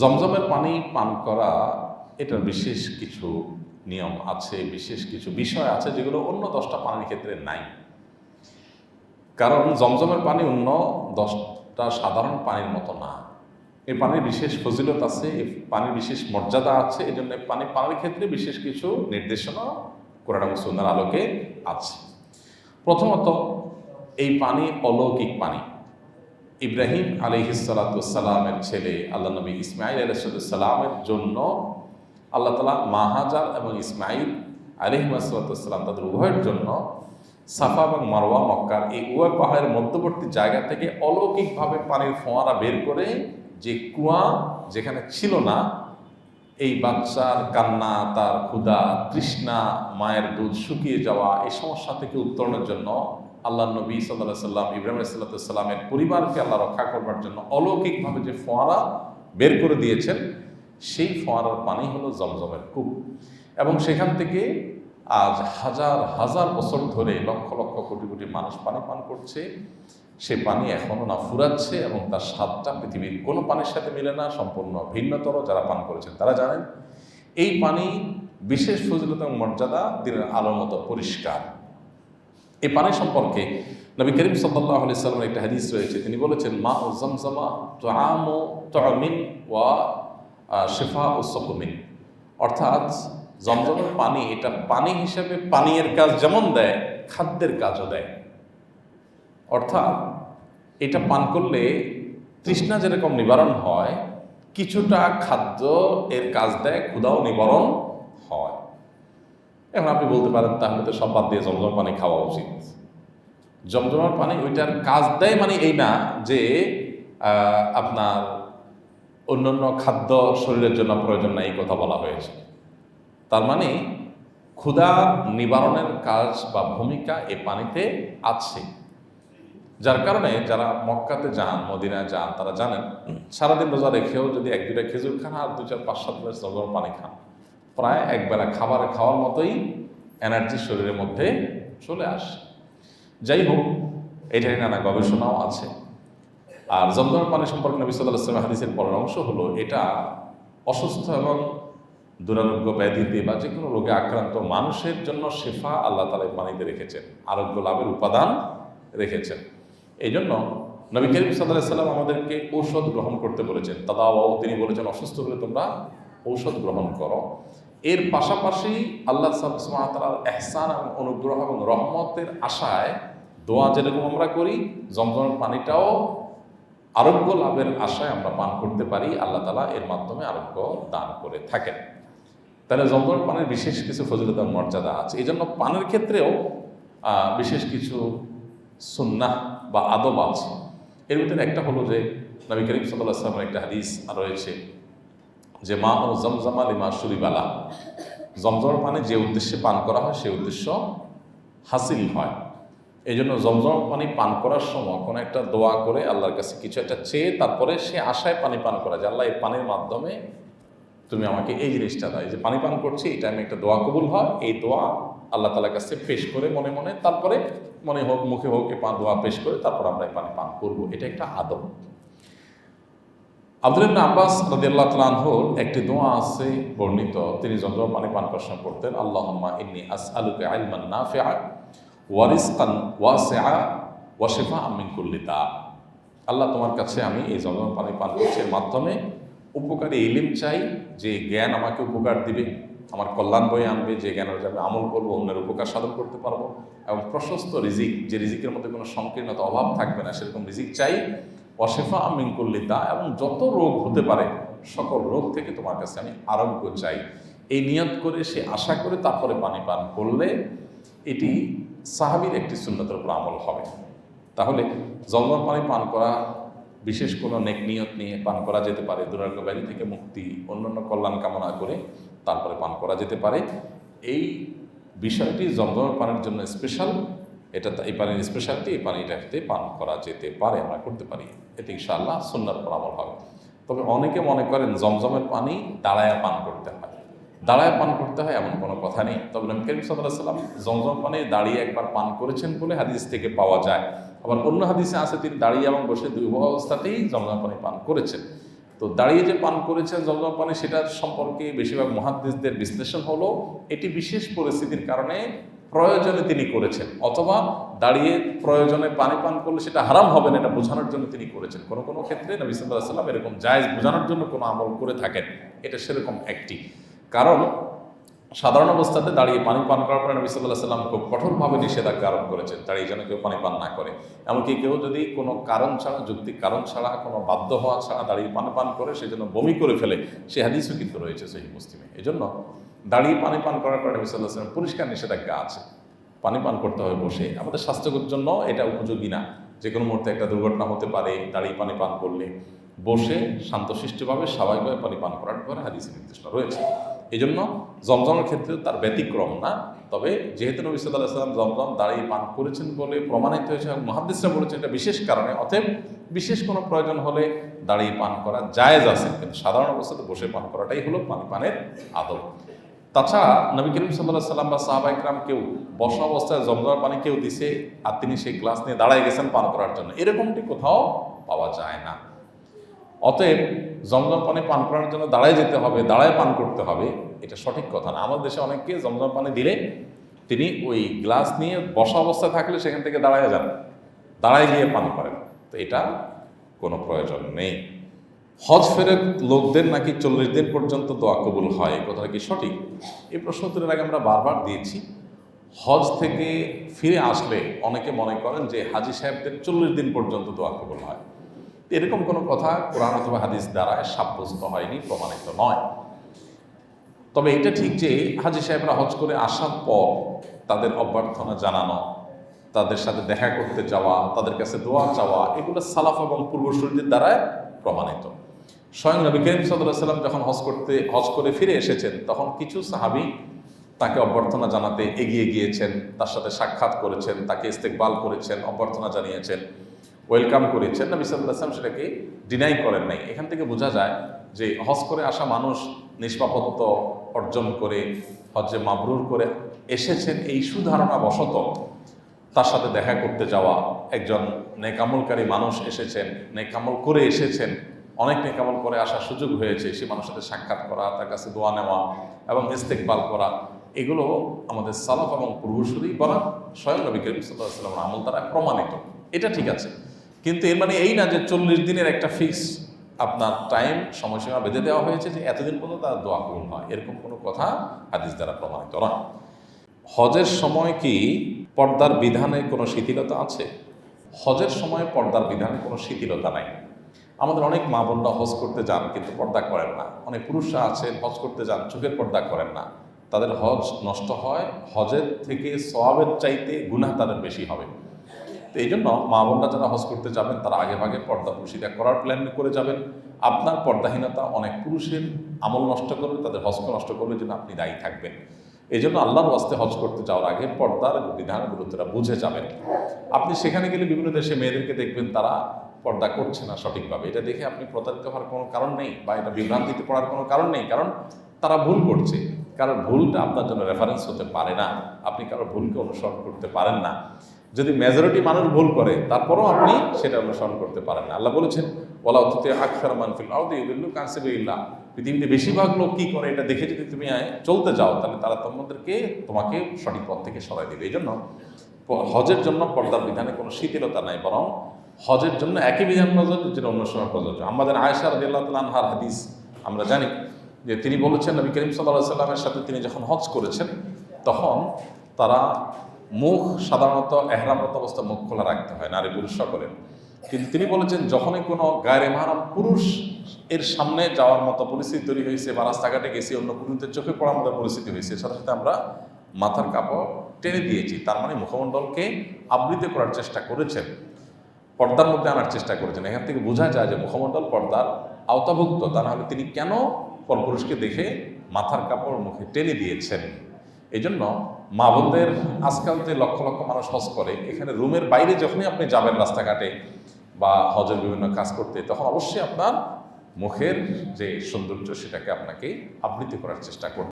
জমজমের পানি পান করা, এটার বিশেষ কিছু নিয়ম আছে, বিশেষ কিছু বিষয় আছে যেগুলো অন্য দশটা পানির ক্ষেত্রে নাই। কারণ জমজমের পানি অন্য দশটা সাধারণ পানির মতো না। এই পানির বিশেষ ফজিলত আছে, এই পানির বিশেষ মর্যাদা আছে এই জন্য পানি পানির ক্ষেত্রে বিশেষ কিছু নির্দেশনা কোরআন সুন্নার আলোকে আছে। প্রথমত, এই পানি অলৌকিক পানি। ইব্রাহিম আলিহিসালামের ছেলে, আল্লাহ নবী ইসমাইল আলহিসাল্লামের জন্য আল্লাহ তালা মাহাজার এবং ইসমাইল আলিহিমাসাল্লাম তাদের উভয়ের জন্য সাফা এবং মারোয়া মক্কার এই উভয় পাহাড়ের মধ্যবর্তী জায়গা থেকে অলৌকিকভাবে পানির ফোয়ারা বের করে যে কুয়া যেখানে ছিল না, এই বাচ্চার কান্না, তার ক্ষুধা, তৃষ্ণা, মায়ের দুধ শুকিয়ে যাওয়া, এই সমস্যা থেকে উত্তরণের জন্য আল্লাহ নবী সাল্লাহ সাল্লাম ইব্রাহিম সাল্লামের পরিবারকে আল্লাহ রক্ষা করবার জন্য অলৌকিকভাবে যে ফোয়ারা বের করে দিয়েছেন, সেই ফোয়ারার পানি হলো জমজমের কূপ। এবং সেখান থেকে আজ হাজার হাজার বছর ধরে লক্ষ লক্ষ কোটি কোটি মানুষ পানি পান করছে। সে পানি এখনও না ফুরাচ্ছে এবং তার স্বাদটা পৃথিবীর কোনো পানির সাথে মিলে না, সম্পূর্ণ ভিন্নতর যারা পান করেছেন। তারা জানেন, এই পানি বিশেষ ফজিলত এবং মর্যাদা দিনের আলোর মতো পরিষ্কার। এই পানি সম্পর্কে নবী করিম সাল্লাহ আলি সাল্লামের একটা হাদিস রয়েছে। তিনি বলেছেন মা ও জমজমা তো আম ও তমিন ওয়া শেফা ও সকমিন। অর্থাৎ জমজমের পানি এটা পানি হিসেবে পানীয়ের কাজ যেমন দেয়, খাদ্যের কাজও দেয়। অর্থাৎ এটা পান করলে তৃষ্ণা যেরকম নিবারণ হয়, কিছুটা খাদ্য এর কাজ দেয় ক্ষুধাও নিবারণ এখন আপনি বলতে পারেন, তাহলে তো সব বাদ দিয়ে জমজম পানি খাওয়া উচিত। জমজমার পানি ওইটার কাজ দেয় মানে এই না যে আপনার অন্যান্য খাদ্য শরীরের জন্য প্রয়োজন নাই এই কথা বলা হয়েছে। তার মানে ক্ষুধা নিবারণের কাজ বা ভূমিকা এ পানিতে আছে। যার কারণে যারা মক্কাতে যান, মদিনায় যান, তারা জানেন, সারাদিন রোজা রেখেও যদি এক দুটা খেজুর খান আর দু চার পাঁচ সাত গ্লাস জগর পানি খান। প্রায় একবেলা খাবার খাওয়ার মতোই এনার্জি শরীরের মধ্যে চলে আসে। যাই হোক এটাই নানা গবেষণাও আছে। আর জমজমের পানি সম্পর্কে নবী সাল্লাহ হাদিসের পরের অংশ হলো, এটা অসুস্থ এবং দুরারোগ্য ব্যাধিতে বা যে কোনো রোগে আক্রান্ত মানুষের জন্য শেফা আল্লাহ তালা পানিতে রেখেছেন, আরোগ্য লাভের উপাদান রেখেছেন। এই জন্য নবী করিম সাল্লাহ সাল্লাম আমাদেরকে ঔষধ গ্রহণ করতে বলেছেন। দাদাও তিনি বলেছেন, অসুস্থ হলে তোমরা ঔষধ গ্রহণ করো। এর পাশাপাশি আল্লাহ সালার এহসান এবং অনুগ্রহ এবং রহমতের আশায় দোয়া যেরকম আমরা করি জমজমের পানিটাও আরোগ্য লাভের আশায় আমরা পান করতে পারি, আল্লাহ তালা এর মাধ্যমে আরোগ্য দান করে থাকেন। তাহলে জমজমের পানির বিশেষ কিছু ফজিলতার মর্যাদা আছে। এই জন্য পানের ক্ষেত্রেও বিশেষ কিছু সুন্নাহ বা আদব আছে। এর ভিতরে একটা হলো যে, নবী করিম সাল্লাহ আসলামের একটা হাদিস রয়েছে। যে মা ও জমজমা লিমা সুরিবালা। জমজমের পানি যে উদ্দেশ্যে পান করা হয় সেই উদ্দেশ্য হাসিল হয়। এই জন্য জমজম পানি পান করার সময় কোনো একটা দোয়া করে আল্লাহর কাছে কিছু একটা চেয়ে তারপরে সে আশায় পানি পান করা যে, আল্লাহ, এই পানির মাধ্যমে তুমি আমাকে এই জিনিসটা দাও। যে পানি পান করছি এটা আমি একটা দোয়া কবুল হয়। এই দোয়া আল্লাহ তালার কাছে পেশ করে মনে মনে, তারপরে মনে হোক, মুখে হোক এ দোয়া পেশ করে তারপর আমরা এই পানি পান করব। এটা একটা আদব। আব্দুল ইবনে আব্বাস রাদিয়াল্লাহু তাআলা একটি দোয়া আছে বর্ণিত। তিনি জমজম পানি সময় পড়তেন, আল্লাহুম্মা ইন্নী আসআলুকা ইলমান নাফিআ ওয়া রিজকান ওয়াসিআ ওয়া শিফাআম মিন কুল্লি দা। আল্লাহ তোমার কাছে আমি এই পানি পান করছি মাধ্যমে উপকারী ইলিম চাই, যে জ্ঞান আমাকে উপকার দিবে, আমার কল্যাণ বয়ে আনবে, যে জ্ঞানের আমি আমল করব, অন্যের উপকার সাধন করতে পারব। এবং প্রশস্ত রিজিক, যে রিজিকের মধ্যে কোনো সংকীর্ণতা, অভাব থাকবে না, সেরকম রিজিক চাই অশেফা আমিন করলিতা এবং যত রোগ হতে পারে, সকল রোগ থেকে তোমার কাছে আমি আরোগ্য চাই। এই নিয়ত করে সে আশা করে তারপরে পানি পান করলে এটি সাহাবির একটি সুন্নতের উপর আমল হবে। তাহলে জলমল পানি পান করা, বিশেষ কোনো নেক নিয়ত নিয়ে পান করা যেতে পারে, দুরারোগ্য ব্যাধি থেকে মুক্তি, অন্যান্য কল্যাণ কামনা করে তারপরে পান করা যেতে পারে। এই বিষয়টি জমজমের পানির জন্য স্পেশাল এটা এই পানির স্পেশালিটি এই পানিটাতে পান করা যেতে পারে, আমরা করতে পারি। এতে ইনশাআল্লাহ সুন্নার পরামল হবে। তবে অনেকে মনে করেন জমজমের পানি দাঁড়ায়া পান করতে হয়। দাঁড়ায় পান করতে হয় এমন কোনো কথা নেই। তবে নবী করিম সাল্লাম জমজম পানি দাঁড়িয়ে একবার পান করেছেন বলে হাদিস থেকে পাওয়া যায়। আবার অন্য হাদিসে আছে, তিনি দাঁড়িয়ে এবং বসে দুই অবস্থাতেই জমজম পানি পান করেছেন। তো দাঁড়িয়ে যে পান করেছেন জমজম পানি, সেটার সম্পর্কে বেশিরভাগ মহাদ্দেশদের বিশ্লেষণ হলো, এটি বিশেষ পরিস্থিতির কারণে প্রয়োজনে তিনি করেছেন, অথবা দাঁড়িয়ে প্রয়োজনে পানি পান করলে সেটা হারাম হবে না, এটা বোঝানোর জন্য তিনি করেছেন। কোনো কোনো ক্ষেত্রে নবী সাল্লাহ সাল্লাম এরকম জায়েজ বোঝানোর জন্য কোনো আমল করে থাকেন, এটা সেরকম একটি। কারণ সাধারণ অবস্থাতে দাঁড়িয়ে পানি পান করার পরে নবী সাল্লাহ সাল্লাম খুব কঠোরভাবে নিষেধাজ্ঞা আরোপ করেছেন, দাঁড়িয়ে যেন কেউ পানি পান না করে। এমনকি কেউ যদি কোনো কারণ ছাড়া যুক্তির কারণ ছাড়া, কোনো বাধ্য হওয়া ছাড়া দাঁড়িয়ে পানি পান করে, সে যেন বমি করে ফেলে, সে হাদিসও কিন্তু রয়েছে সেই মুসলিমে। এই জন্য দাঁড়িয়ে পানি পান করার পরে নবী সাল্লাহ সাল্লাম পরিষ্কার নিষেধাজ্ঞা আছে। পানি পান করতে হবে বসে। আমাদের স্বাস্থ্যের জন্য এটা উপযোগী না। যে কোনো মুহূর্তে একটা দুর্ঘটনা হতে পারে, দাঁড়িয়ে পানি পান করলে। বসে শান্তশিষ্টভাবে, স্বাভাবিকভাবে পানি পান করার পরে হাদিসে নির্দেশনা রয়েছে। এই জন্য জমজমের ক্ষেত্রে তার ব্যতিক্রম না। তবে যেহেতু নবী সাল্লাহ সাল্লাম জমজম দাঁড়িয়ে পান করেছেন বলে প্রমাণিত হয়েছে এবং মহাদিসরা বলেছেন এটা বিশেষ কারণে, অতএব বিশেষ কোনো প্রয়োজন হলে দাঁড়িয়ে পান করা জায়েজ আছে। কিন্তু সাধারণ অবস্থাতে বসে পান করাটাই হলো পানি পানের আদব। তাছাড়া নবী করিম সাল্লাহ সাল্লাম বা সাহাবাইকরাম কেউ বসা অবস্থায় জমজমের পানি কেউ দিছে আর তিনি সেই গ্লাস নিয়ে দাঁড়ায় গেছেন পান করার জন্য। এরকমটি কোথাও পাওয়া যায় না। অতএব জমজম পানি পান করার জন্য দাঁড়ায় যেতে হবে, দাঁড়ায় পান করতে হবে, এটা সঠিক কথা না। আমাদের দেশে অনেককে জমজম পানি দিলে তিনি ওই গ্লাস নিয়ে বসা অবস্থায় থাকলে সেখান থেকে দাঁড়ায় যান, দাঁড়ায় গিয়ে পান করেন। তো এটা কোনো প্রয়োজন নেই। হজ ফেরত লোকদের নাকি চল্লিশ দিন পর্যন্ত দোয়া কবুল হয়? কথাটা কি সঠিক? এই প্রশ্ন উত্তরের আগে আমরা বারবার দিয়েছি। হজ থেকে ফিরে আসলে অনেকে মনে করেন যে হাজি সাহেবদের চল্লিশ দিন পর্যন্ত দোয়া কবুল হয়। এরকম কোনো কথা কোরআন অথবা হাদিস দ্বারা সাব্যস্ত হয়নি, প্রমাণিত নয়। তবে এটা ঠিক যে হাজি সাহেবরা হজ করে আসার পর তাদের অভ্যর্থনা জানানো, তাদের সাথে দেখা করতে যাওয়া, তাদের কাছে দোয়া চাওয়া, এগুলো সালাফ এবং পূর্বসূরীদের দ্বারা প্রমাণিত। স্বয়ং নবী করিম সাল্লাম যখন হজ করতে, হজ করে ফিরে এসেছেন, তখন কিছু সাহাবি তাকে অভ্যর্থনা জানাতে এগিয়ে গিয়েছেন, তার সাথে সাক্ষাৎ করেছেন, তাকে ইস্তেকবাল করেছেন, অভ্যর্থনা জানিয়েছেন, ওয়েলকাম করেছেন। নবী সাল্লাহ আসলাম সেটাকে ডিনাই করেন নাই। এখান থেকে বোঝা যায় যে হজ করে আসা মানুষ নিষ্পাপত্য অর্জন করে হজে মাবরুর করে এসেছেন এই সুধারণা বশত তার সাথে দেখা করতে যাওয়া একজন নেকামলকারী মানুষ এসেছেন, নেকামল করে এসেছেন। অনেক নেকামল করে আসার সুযোগ হয়েছে, সে মানুষের সাথে সাক্ষাৎ করা, তার কাছে দোয়া নেওয়া এবং ইস্তেকবাল করা, এগুলো আমাদের সালাফ এবং পূর্বসূরি করা, স্বয়ং নবী করিম সাল্লাহ সাল্লামের আমল দ্বারা প্রমাণিত। এটা ঠিক আছে। কিন্তু এর মানে এই না যে চল্লিশ দিনের একটা ফিক্স আপনার টাইম সময়সীমা বেঁধে দেওয়া হয়েছে যে এতদিন পর্যন্ত তার দোয়া কবুল হয় এরকম কোনো কথা হাদিস দ্বারা প্রমাণিত নয়। হজের সময় কি পর্দার বিধানে কোনো শিথিলতা আছে? হজের সময় পর্দার বিধানে কোনো শিথিলতা নাই। আমাদের অনেক মা বোনরা হজ করতে যান কিন্তু পর্দা করেন না। অনেক পুরুষরা আছেন, হজ করতে যান, চোখের পর্দা করেন না। তাদের হজ নষ্ট হয়, হজের থেকে সওয়াবের চাইতে গুনাহ তাদের বেশি হবে। তো এই জন্য মা বোনরা যারা হজ করতে যাবেন, তারা আগে ভাগে পর্দা পুষিদা করার প্ল্যান করে যাবেন। আপনার পর্দাহীনতা অনেক পুরুষের আমল নষ্ট করবে, তাদের হজকে নষ্ট করবে, যেন আপনি দায়ী থাকবেন। এই জন্য আল্লাহর ওয়াস্তে হজ করতে যাওয়ার আগে পর্দার বিধান গুরুত্বটা বুঝে যাবেন। আপনি সেখানে গেলে বিভিন্ন দেশে মেয়েদেরকে দেখবেন, তারা পর্দা করছে না সঠিকভাবে। এটা দেখে আপনি প্রতারিত হওয়ার কোনো কারণ নেই বা এটা বিভ্রান্তিতে পড়ার কোনো কারণ নেই। কারণ তারা ভুল করছে। কারণ ভুলটা আপনার জন্য রেফারেন্স হতে পারে না। আপনি কারও ভুলকে অনুসরণ করতে পারেন না। যদি মেজরিটি মানুষ ভুল করে, তারপরও আপনি সেটা অনুসরণ করতে পারেন না। আল্লাহ বলেছেন ওলা অতীতে আক্ষর মানফিল আউদি ইউল্লু কানসিবিল্লাহ পৃথিবীতে বেশিরভাগ লোক কী করে? এটা দেখে যদি তুমি চলতে যাও, তাহলে তারা তোমাদেরকে, তোমাকে সঠিক পথ থেকে সরাই দেবে। এই জন্য হজের জন্য পর্দার বিধানে কোনো শিথিলতা নাই, বরং হজের জন্য একই বিধান প্রযোজ্য, যেটা অন্য সময় প্রযোজ্য। আমাদের আয়সা রদিল্লাহ তালহার হাদিস আমরা জানি যে তিনি বলেছেন, নবী করিম সাল্লাহ সাল্লামের সাথে তিনি যখন হজ করেছেন, তখন তারা মুখ সাধারণত এহরামরত অবস্থা মুখ খোলা রাখতে হয়, নারী পুরুষ সকলের কিন্তু তিনি বলেছেন, যখনই কোনো গায়ের মাহারাম পুরুষ এর সামনে যাওয়ার মতো পরিস্থিতি তৈরি হয়েছে বা রাস্তাঘাটে গেছি, অন্য পুরুষদের চোখে পড়ার মতো পরিস্থিতি হয়েছে, সাথে সাথে আমরা মাথার কাপড় টেনে দিয়েছি। তার মানে মুখমণ্ডলকে আবৃত করার চেষ্টা করেছেন। পর্দার মধ্যে আনার চেষ্টা করেছেন। এখান থেকে বোঝা যায় যে মুখমণ্ডল পর্দার আওতাভুক্ত। তা নাহলে তিনি কেন পরপুরুষকে দেখে মাথার কাপড় মুখে টেনে দিয়েছেন? এই জন্য মা বোনদের আজকাল যে লক্ষ লক্ষ মানুষ হজ করে। এখানে রুমের বাইরে যখনই আপনি যাবেন রাস্তাঘাটে বা হজের বিভিন্ন কাজ করতে, তখন অবশ্যই আপনার মুখের যে সৌন্দর্য, সেটাকে আপনাকে আবৃত্তি করার চেষ্টা করতে